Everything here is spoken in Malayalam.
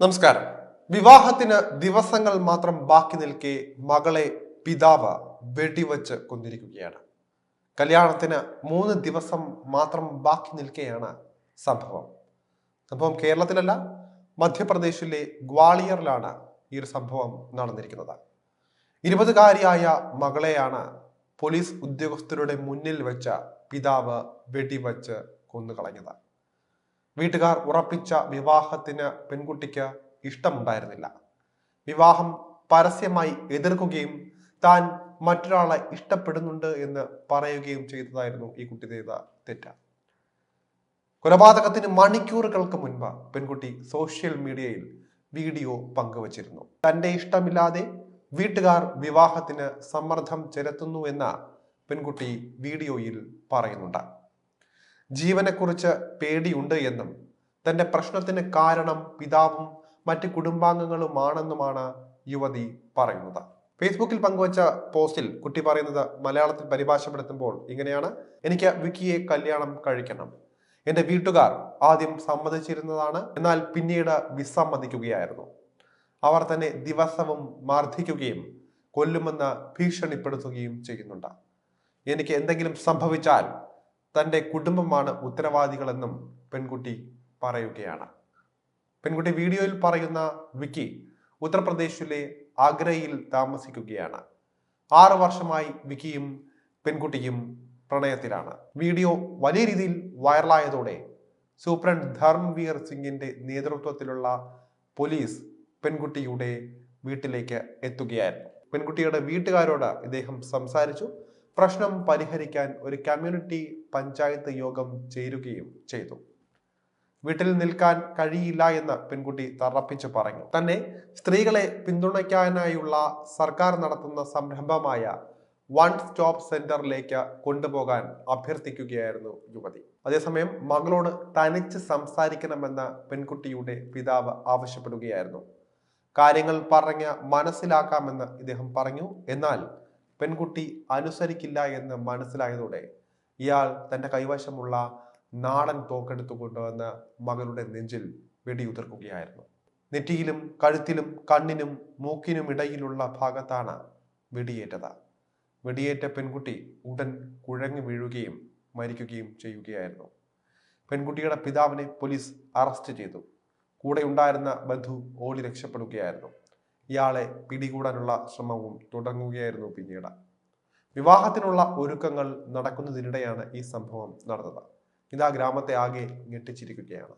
നമസ്കാരം. വിവാഹത്തിന് ദിവസങ്ങൾ മാത്രം ബാക്കി നിൽക്കെ മകളെ പിതാവ് വെടിവെച്ച് കൊന്നിരിക്കുകയാണ്. കല്യാണത്തിന് മൂന്ന് ദിവസം മാത്രം ബാക്കി നിൽക്കെയാണ് സംഭവം. സംഭവം കേരളത്തിലല്ല മധ്യപ്രദേശിലെ ഗ്വാളിയറിലാണ് ഈ ഒരു സംഭവം നടന്നിരിക്കുന്നത്. ഇരുപതുകാരിയായ മകളെയാണ് പോലീസ് ഉദ്യോഗസ്ഥരുടെ മുന്നിൽ വെച്ച പിതാവ് വെടിവെച്ച് കൊന്നുകളഞ്ഞത്. വീട്ടുകാർ ഉറപ്പിച്ച വിവാഹത്തിന് പെൺകുട്ടിക്ക് ഇഷ്ടമുണ്ടായിരുന്നില്ല. വിവാഹം പരസ്യമായി എതിർക്കുകയും താൻ മറ്റൊരാളെ ഇഷ്ടപ്പെടുന്നുണ്ട് എന്ന് പറയുകയും ചെയ്തതായിരുന്നു ഈ കുട്ടി ചെയ്ത തെറ്റ്. കൊലപാതകത്തിന് മണിക്കൂറുകൾക്ക് മുൻപ് പെൺകുട്ടി സോഷ്യൽ മീഡിയയിൽ വീഡിയോ പങ്കുവച്ചിരുന്നു. തന്റെ ഇഷ്ടമില്ലാതെ വീട്ടുകാർ വിവാഹത്തിന് സമ്മർദ്ദം ചെലുത്തുന്നു എന്ന പെൺകുട്ടി വീഡിയോയിൽ പറയുന്നുണ്ട്. ജീവനെക്കുറിച്ച് പേടിയുണ്ട് എന്നും തന്റെ പ്രശ്നത്തിന് കാരണം പിതാവും മറ്റ് കുടുംബാംഗങ്ങളുമാണെന്നുമാണ് യുവതി പറയുന്നത്. ഫേസ്ബുക്കിൽ പങ്കുവച്ച പോസ്റ്റിൽ കുട്ടി പറയുന്നത് മലയാളത്തിൽ പരിഭാഷപ്പെടുത്തുമ്പോൾ ഇങ്ങനെയാണ് എനിക്ക് വിക്കിയെ കല്യാണം കഴിക്കണം. എന്റെ വീട്ടുകാർ ആദ്യം സമ്മതിച്ചിരുന്നതാണ് എന്നാൽ പിന്നീട് വിസമ്മതിക്കുകയായിരുന്നു. അവർ തന്നെ ദിവസവും മർദ്ദിക്കുകയും കൊല്ലുമെന്ന് ഭീഷണിപ്പെടുത്തുകയും ചെയ്യുന്നുണ്ട്. എനിക്ക് എന്തെങ്കിലും സംഭവിച്ചാൽ തന്റെ കുടുംബമാണ് ഉത്തരവാദികളെന്നും പെൺകുട്ടി പറയുകയാണ്. പെൺകുട്ടി വീഡിയോയിൽ പറയുന്ന വിക്കി ഉത്തർപ്രദേശിലെ ആഗ്രയിൽ താമസിക്കുകയാണ്. ആറു വർഷമായി വിക്കിയും പെൺകുട്ടിയും പ്രണയത്തിലാണ്. വീഡിയോ വലിയ രീതിയിൽ വൈറലായതോടെ സൂപ്രണ്ട് ധർമ്മവീർ സിംഗിന്റെ നേതൃത്വത്തിലുള്ള പോലീസ് പെൺകുട്ടിയുടെ വീട്ടിലേക്ക് എത്തുകയായിരുന്നു. പെൺകുട്ടിയുടെ വീട്ടുകാരോട് ഇദ്ദേഹം സംസാരിച്ചു. പ്രശ്നം പരിഹരിക്കാൻ ഒരു കമ്മ്യൂണിറ്റി പഞ്ചായത്ത് യോഗം ചേരുകയും ചെയ്തു. വീട്ടിൽ നിൽക്കാൻ കഴിയില്ല എന്ന് പെൺകുട്ടി തറപ്പിച്ചു പറഞ്ഞു. തന്നെ സ്ത്രീകളെ പിന്തുണയ്ക്കാനായുള്ള സർക്കാർ നടത്തുന്ന സംരംഭമായ വൺ സ്റ്റോപ്പ് സെന്ററിലേക്ക് കൊണ്ടുപോകാൻ അഭ്യർത്ഥിക്കുകയായിരുന്നു യുവതി. അതേസമയം മകളോട് തനിച്ച് സംസാരിക്കണമെന്ന് പെൺകുട്ടിയുടെ പിതാവ് ആവശ്യപ്പെടുകയായിരുന്നു. കാര്യങ്ങൾ പറഞ്ഞ് മനസ്സിലാക്കാമെന്ന് ഇദ്ദേഹം പറഞ്ഞു. എന്നാൽ പെൺകുട്ടി അനുസരിക്കില്ല എന്ന് മനസ്സിലായതോടെ ഇയാൾ തന്റെ കൈവശമുള്ള നാടൻ തോക്കെടുത്തു കൊണ്ടുവന്ന് മകളുടെ നെഞ്ചിൽ വെടിയുതിർക്കുകയായിരുന്നു. നെറ്റിയിലും കഴുത്തിലും കണ്ണിനും മൂക്കിനും ഇടയിലുള്ള ഭാഗത്താണ് വെടിയേറ്റത്. വെടിയേറ്റ പെൺകുട്ടി ഉടൻ കുഴങ്ങി വീഴുകയും മരിക്കുകയും ചെയ്യുകയായിരുന്നു. പെൺകുട്ടിയുടെ പിതാവിനെ പോലീസ് അറസ്റ്റ് ചെയ്തു. കൂടെ ഉണ്ടായിരുന്ന ബന്ധു ഓടി രക്ഷപ്പെടുകയായിരുന്നു. ഇയാളെ പിടികൂടാനുള്ള ശ്രമവും തുടങ്ങുകയായിരുന്നു പിന്നീട്. വിവാഹത്തിനുള്ള ഒരുക്കങ്ങൾ നടക്കുന്നതിനിടെയാണ് ഈ സംഭവം നടന്നത്. ഇത് ഗ്രാമത്തെ ആകെ ഞെട്ടിച്ചിരിക്കുകയാണ്.